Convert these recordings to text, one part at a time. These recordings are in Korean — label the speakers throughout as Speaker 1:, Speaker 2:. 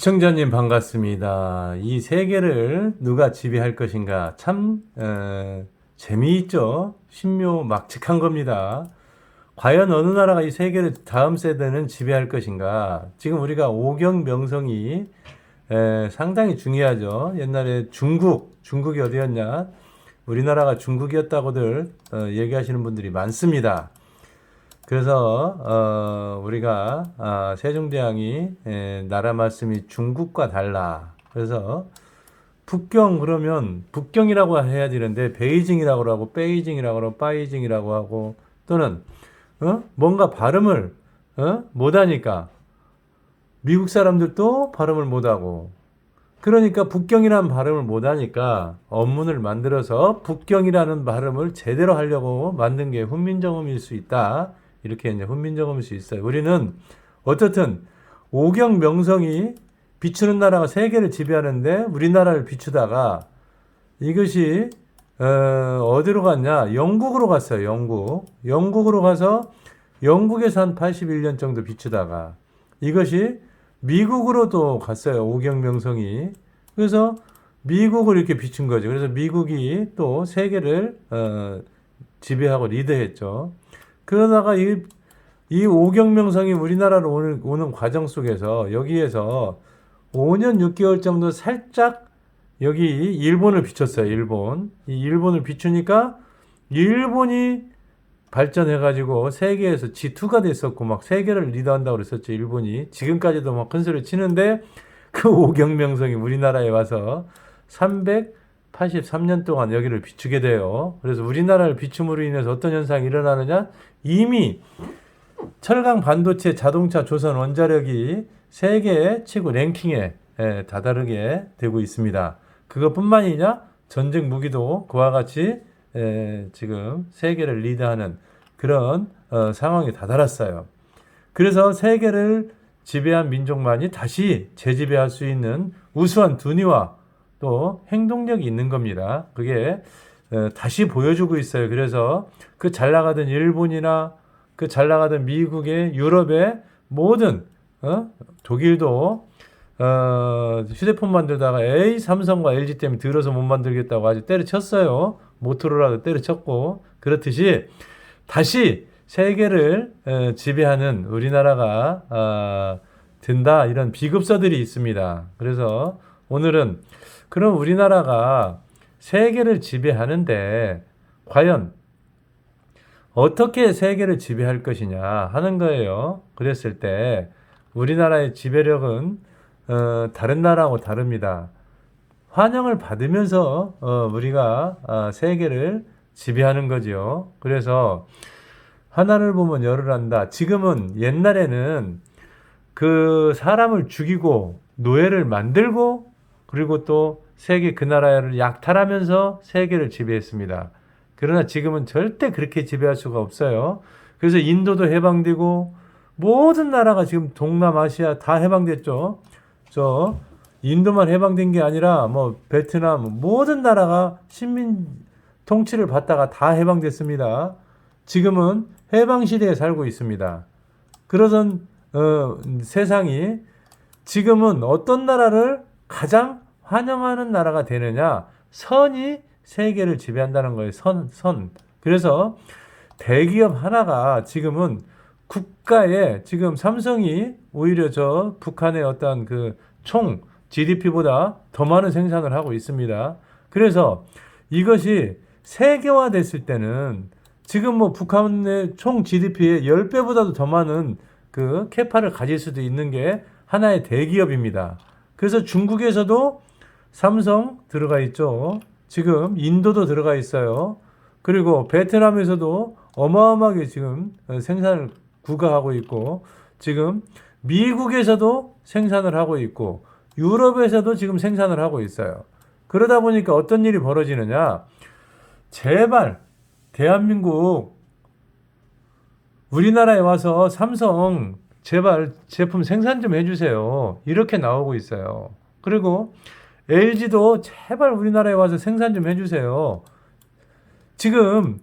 Speaker 1: 시청자님 반갑습니다. 이 세계를 누가 지배할 것인가 참 어, 재미있죠. 신묘 막측한 겁니다. 과연 어느 나라가 이 세계를 다음 세대는 지배할 것인가? 지금 우리가 오경 명성이 에, 상당히 중요하죠. 옛날에 중국, 중국이 어디였냐? 우리나라가 중국이었다고들 어, 얘기하시는 분들이 많습니다. 그래서 어, 우리가 아, 세종대왕이 에, 나라 말씀이 중국과 달라. 그래서 북경 그러면 북경이라고 해야 되는데 베이징이라고 하고 베이징이라고 하고 파이징이라고 하고 또는 어? 뭔가 발음을 어? 못하니까 미국 사람들도 발음을 못하고 그러니까 북경이라는 발음을 못하니까 언문을 만들어서 북경이라는 발음을 제대로 하려고 만든 게 훈민정음일 수 있다. 이렇게 이제 훈민정음일 수 있어요. 우리는 어떻든 오경 명성이 비추는 나라가 세계를 지배하는데 우리나라를 비추다가 이것이 어, 어디로 갔냐? 영국으로 갔어요. 영국. 영국으로 가서 영국에서 한 81년 정도 비추다가 이것이 미국으로도 갔어요. 오경 명성이. 그래서 미국을 이렇게 비춘 거죠. 그래서 미국이 또 세계를 어, 지배하고 리드했죠. 그러다가 이, 이 오경명성이 우리나라로 오는, 오는 과정 속에서 여기에서 5년 6개월 정도 살짝 여기 일본을 비췄어요. 일본. 이 일본을 비추니까 일본이 발전해가지고 세계에서 G2가 됐었고 막 세계를 리드한다고 그랬었죠. 일본이. 지금까지도 막 큰 소리 치는데 그 오경명성이 우리나라에 와서 383년 동안 여기를 비추게 돼요. 그래서 우리나라를 비춤으로 인해서 어떤 현상이 일어나느냐? 이미 철강 반도체 자동차 조선 원자력이 세계 최고 랭킹에 예, 다다르게 되고 있습니다. 그것뿐만이냐? 전쟁 무기도 그와 같이 에, 지금 세계를 리드하는 그런 어, 상황에 다다랐어요. 그래서 세계를 지배한 민족만이 다시 재지배할 수 있는 우수한 두니와 또 행동력이 있는 겁니다. 그게 어, 다시 보여주고 있어요. 그래서 그 잘 나가던 일본이나 그 잘 나가던 미국의 유럽의 모든 어? 독일도 어, 휴대폰 만들다가 에이 삼성과 LG 때문에 들어서 못 만들겠다고 아주 때려쳤어요. 모토로라도 때려쳤고 그렇듯이 다시 세계를 어, 지배하는 우리나라가 어, 된다 이런 비급서들이 있습니다. 그래서 오늘은 그럼 우리나라가 세계를 지배하는데 과연 어떻게 세계를 지배할 것이냐 하는 거예요. 그랬을 때 우리나라의 지배력은 어, 다른 나라하고 다릅니다. 환영을 받으면서 어, 우리가 어, 세계를 지배하는 거죠. 그래서 하나를 보면 열을 한다. 지금은 옛날에는 그 사람을 죽이고 노예를 만들고 그리고 또 세계 그 나라를 약탈하면서 세계를 지배했습니다. 그러나 지금은 절대 그렇게 지배할 수가 없어요. 그래서 인도도 해방되고 모든 나라가 지금 동남아시아 다 해방됐죠. 저 인도만 해방된 게 아니라 뭐 베트남 모든 나라가 식민 통치를 받다가 다 해방됐습니다. 지금은 해방 시대에 살고 있습니다. 그러던 어, 세상이 지금은 어떤 나라를 가장 환영하는 나라가 되느냐? 선이 세계를 지배한다는 거예요. 선, 선. 그래서 대기업 하나가 지금은 국가에 지금 삼성이 오히려 저 북한의 어떤 그 총 GDP보다 더 많은 생산을 하고 있습니다. 그래서 이것이 세계화 됐을 때는 지금 뭐 북한의 총 GDP의 10배보다도 더 많은 그 캐파를 가질 수도 있는 게 하나의 대기업입니다. 그래서 중국에서도 삼성 들어가 있죠. 지금 인도도 들어가 있어요. 그리고 베트남에서도 어마어마하게 지금 생산을 구가하고 있고 지금 미국에서도 생산을 하고 있고 유럽에서도 지금 생산을 하고 있어요. 그러다 보니까 어떤 일이 벌어지느냐? 제발 대한민국 우리나라에 와서 삼성 제발 제품 생산 좀 해주세요. 이렇게 나오고 있어요. 그리고 LG도 제발 우리나라에 와서 생산 좀 해주세요. 지금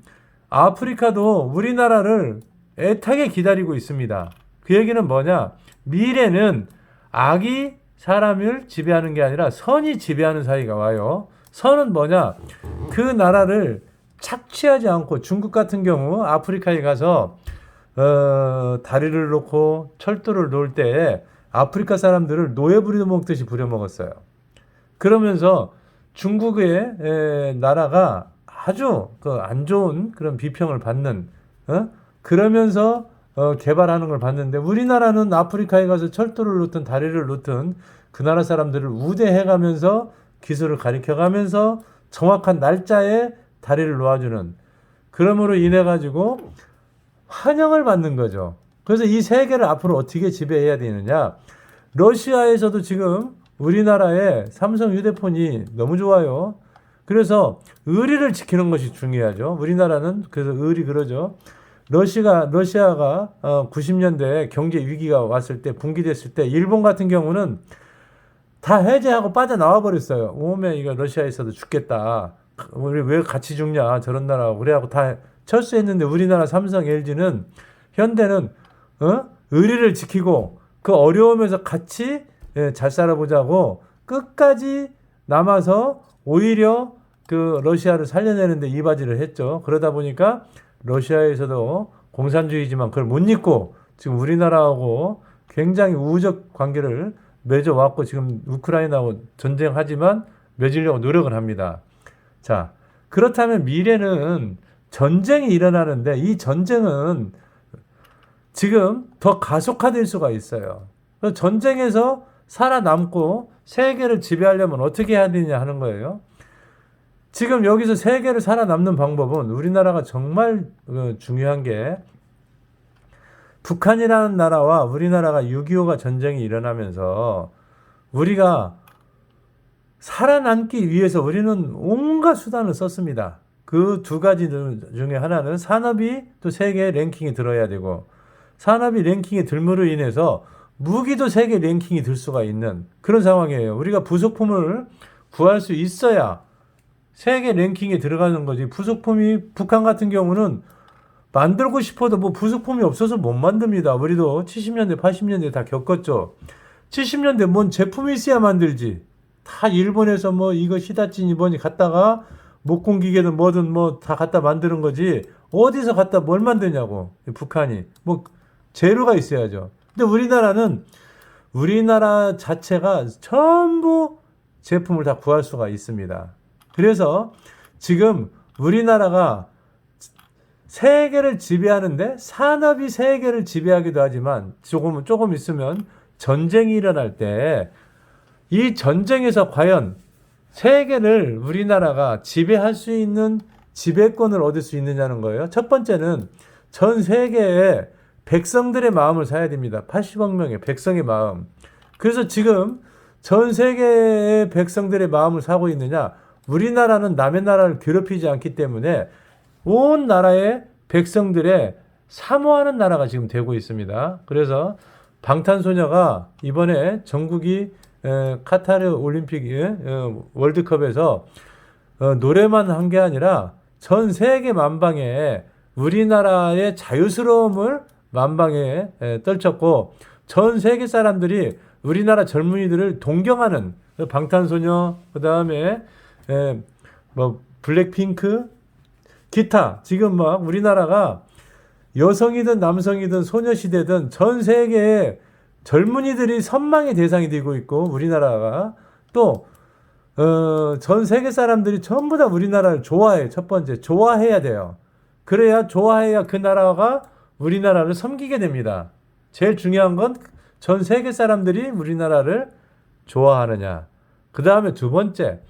Speaker 1: 아프리카도 우리나라를 애타게 기다리고 있습니다. 그 얘기는 뭐냐? 미래는 아기 사람을 지배하는 게 아니라 선이 지배하는 사이가 와요. 선은 뭐냐? 그 나라를 착취하지 않고 중국 같은 경우 아프리카에 가서 어, 다리를 놓고 철도를 놓을 때 아프리카 사람들을 노예 부려 먹듯이 부려 먹었어요. 그러면서 중국의 에, 나라가 아주 그 안 좋은 그런 비평을 받는 어? 그러면서 어, 개발하는 걸 봤는데 우리나라는 아프리카에 가서 철도를 놓든 다리를 놓든 그 나라 사람들을 우대해 가면서 기술을 가르쳐가면서 정확한 날짜에 다리를 놓아주는 그러므로 인해 가지고 환영을 받는 거죠. 그래서 이 세계를 앞으로 어떻게 지배해야 되느냐? 러시아에서도 지금 우리나라의 삼성 휴대폰이 너무 좋아요. 그래서 의리를 지키는 것이 중요하죠. 우리나라는 그래서 의리 그러죠. 러시아가 러시아가 어 90년대 경제 위기가 왔을 때 붕괴됐을 때 일본 같은 경우는 다 해제하고 빠져나와 버렸어요. 오면 이거 러시아에서도 죽겠다. 우리 왜 같이 죽냐 저런 나라하고 그래갖고 다 철수했는데 우리나라 삼성 LG는 현대는 어? 의리를 지키고 그 어려움에서 같이 예, 잘 살아보자고 끝까지 남아서 오히려 그 러시아를 살려내는데 이바지를 했죠. 그러다 보니까 러시아에서도 공산주의지만 그걸 못 잊고 지금 우리나라하고 굉장히 우호적 관계를 맺어왔고 지금 우크라이나하고 전쟁하지만 맺으려고 노력을 합니다. 자, 그렇다면 미래는 전쟁이 일어나는데 이 전쟁은 지금 더 가속화될 수가 있어요. 전쟁에서 살아남고 세계를 지배하려면 어떻게 해야 되냐 하는 거예요. 지금 여기서 세계를 살아남는 방법은 우리나라가 정말 어, 중요한 게 북한이라는 나라와 우리나라가 6.25가 전쟁이 일어나면서 우리가 살아남기 위해서 우리는 온갖 수단을 썼습니다. 그 두 가지 중에 하나는 산업이 또 세계 랭킹에 들어야 되고 산업이 랭킹에 들므로 인해서 무기도 세계 랭킹이 들 수가 있는 그런 상황이에요. 우리가 부속품을 구할 수 있어야 세계 랭킹에 들어가는 거지. 부속품이 북한 같은 경우는 만들고 싶어도 뭐 부속품이 없어서 못 만듭니다. 우리도 70년대, 80년대 다 겪었죠. 70년대 뭔 제품이 있어야 만들지. 다 일본에서 뭐 이거 시다친 이번이 갔다가 목공 기계든 뭐든 뭐 다 갖다 만드는 거지. 어디서 갖다 뭘 만드냐고. 북한이. 뭐 재료가 있어야죠. 근데 우리나라는 우리나라 자체가 전부 제품을 다 구할 수가 있습니다. 그래서 지금 우리나라가 세계를 지배하는데 산업이 세계를 지배하기도 하지만 조금 조금 있으면 전쟁이 일어날 때 이 전쟁에서 과연 세계를 우리나라가 지배할 수 있는 지배권을 얻을 수 있느냐는 거예요. 첫 번째는 전 세계의 백성들의 마음을 사야 됩니다. 80억 명의 백성의 마음. 그래서 지금 전 세계의 백성들의 마음을 사고 있느냐? 우리나라는 남의 나라를 괴롭히지 않기 때문에 온 나라의 백성들의 사모하는 나라가 지금 되고 있습니다. 그래서 방탄소녀가 이번에 전국이 에, 카타르 올림픽 에, 월드컵에서 어, 노래만 한 게 아니라 전 세계 만방에 우리나라의 자유스러움을 만방에 에, 떨쳤고 전 세계 사람들이 우리나라 젊은이들을 동경하는 그 방탄소녀 그 다음에 뭐 블랙핑크 기타 지금 막 우리나라가 여성이든 남성이든 소녀시대든 전 세계에 젊은이들이 선망의 대상이 되고 있고 우리나라가 또 어, 전 세계 사람들이 전부 다 우리나라를 좋아해. 첫 번째, 좋아해야 돼요. 그래야 좋아해야 그 나라가 우리나라를 섬기게 됩니다. 제일 중요한 건 전 세계 사람들이 우리나라를 좋아하느냐. 그 다음에 두 번째,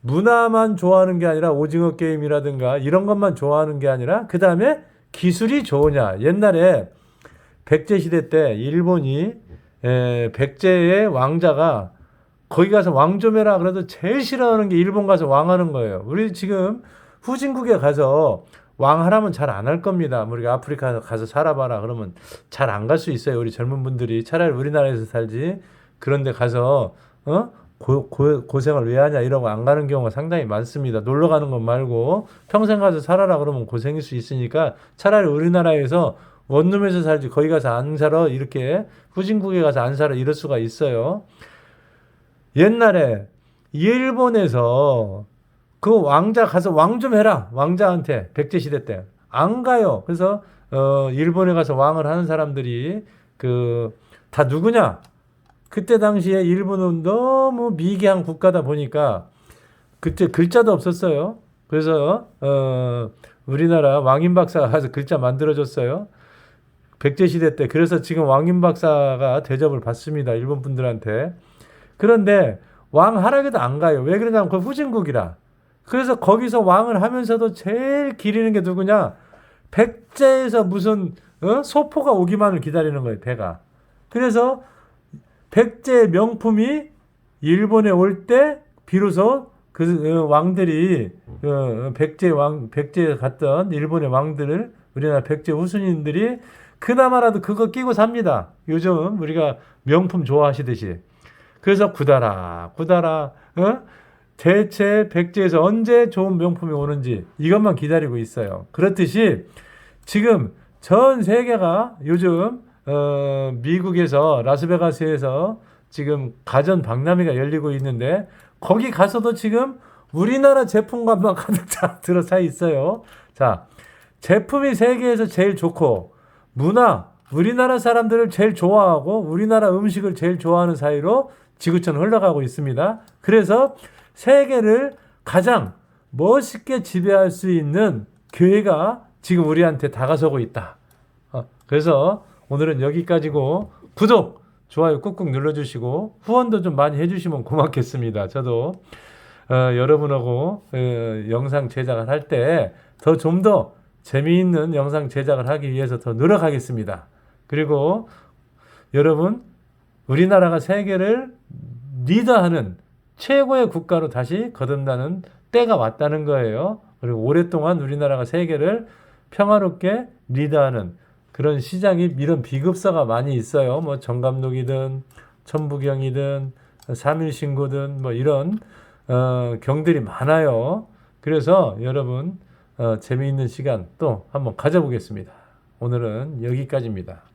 Speaker 1: 문화만 좋아하는 게 아니라 오징어 게임이라든가 이런 것만 좋아하는 게 아니라 그 다음에 기술이 좋으냐. 옛날에 백제 시대 때 일본이 에, 백제의 왕자가 거기 가서 왕 좀 해라 그래도 제일 싫어하는 게 일본 가서 왕하는 거예요. 우리 지금 후진국에 가서 왕 하라면 잘 안 할 겁니다. 뭐 우리가 아프리카 가서 살아봐라 그러면 잘 안 갈 수 있어요. 우리 젊은 분들이 차라리 우리나라에서 살지. 그런데 가서 어 고, 고, 고생을 왜 하냐 이러고 안 가는 경우가 상당히 많습니다. 놀러 가는 것 말고 평생 가서 살아라 그러면 고생일 수 있으니까 차라리 우리나라에서 원룸에서 살지 거기 가서 안 살아 이렇게 후진국에 가서 안 살아 이럴 수가 있어요. 옛날에 일본에서 그 왕자 가서 왕 좀 해라 왕자한테 백제 시대 때 안 가요. 그래서 어 일본에 가서 왕을 하는 사람들이 그 다 누구냐? 그때 당시에 일본은 너무 미개한 국가다 보니까 그때 글자도 없었어요. 그래서 어 우리나라 왕인 박사가 가서 글자 만들어줬어요. 백제 시대 때 그래서 지금 왕인 박사가 대접을 받습니다. 일본 분들한테. 그런데 왕 하락에도 안 가요. 왜 그러냐면 그 후진국이라. 그래서 거기서 왕을 하면서도 제일 기리는 게 누구냐? 백제에서 무슨 어? 소포가 오기만을 기다리는 거예요. 배가. 그래서 백제 명품이 일본에 올 때 비로소 그 어, 왕들이 어, 백제 왕 백제에 갔던 일본의 왕들을 우리나라 백제 후순인들이 그나마라도 그거 끼고 삽니다. 요즘 우리가 명품 좋아하시듯이. 그래서 구다라 구다라 어? 대체 백제에서 언제 좋은 명품이 오는지 이것만 기다리고 있어요. 그렇듯이 지금 전 세계가 요즘 어, 미국에서 라스베가스에서 지금 가전 박람회가 열리고 있는데 거기 가서도 지금 우리나라 제품과만 가득 차 들어차 있어요. 자, 제품이 세계에서 제일 좋고 문화 우리나라 사람들을 제일 좋아하고 우리나라 음식을 제일 좋아하는 사이로 지구촌 흘러가고 있습니다. 그래서 세계를 가장 멋있게 지배할 수 있는 교회가 지금 우리한테 다가서고 있다. 어, 그래서 오늘은 여기까지고 구독, 좋아요 꾹꾹 눌러주시고 후원도 좀 많이 해주시면 고맙겠습니다. 저도 어, 여러분하고 어, 영상 제작을 할 때 더 좀더 재미있는 영상 제작을 하기 위해서 더 노력하겠습니다. 그리고 여러분 우리나라가 세계를 리더하는 최고의 국가로 다시 거듭나는 때가 왔다는 거예요. 그리고 오랫동안 우리나라가 세계를 평화롭게 리드하는 그런 시장이 이런 비급사가 많이 있어요. 뭐 정감독이든 천부경이든 삼일신고든 뭐 이런 어, 경들이 많아요. 그래서 여러분 어, 재미있는 시간 또 한번 가져보겠습니다. 오늘은 여기까지입니다.